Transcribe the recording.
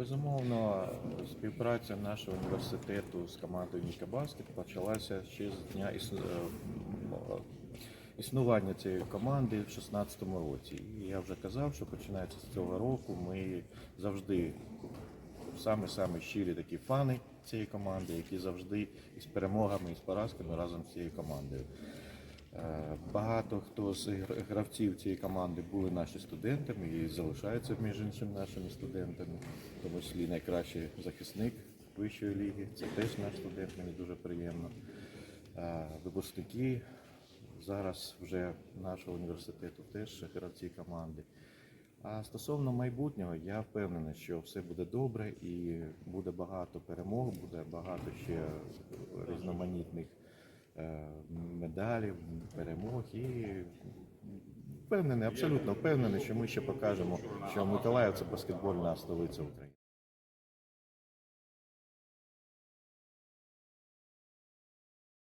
Безумовно, співпраця нашого університету з командою Ніка Баскет почалася ще з дня е, м, існування цієї команди в 2016 році. І я вже казав, що починаючи з цього року ми завжди саме саме щирі такі фани цієї команди, які завжди із перемогами і з поразками разом з цією командою. Багато хто з гравців цієї команди були наші студентами і залишаються між іншим нашими студентами, в тому числі найкращий захисник вищої ліги. Це теж наш студент, мені дуже приємно. Випускники зараз вже нашого університету теж гравці команди. А стосовно майбутнього, я впевнений, що все буде добре і буде багато перемог, буде багато ще різноманітних медалів, перемог і впевнений, абсолютно впевнений, що ми ще покажемо, що Миколаїв це баскетбольна столиця України.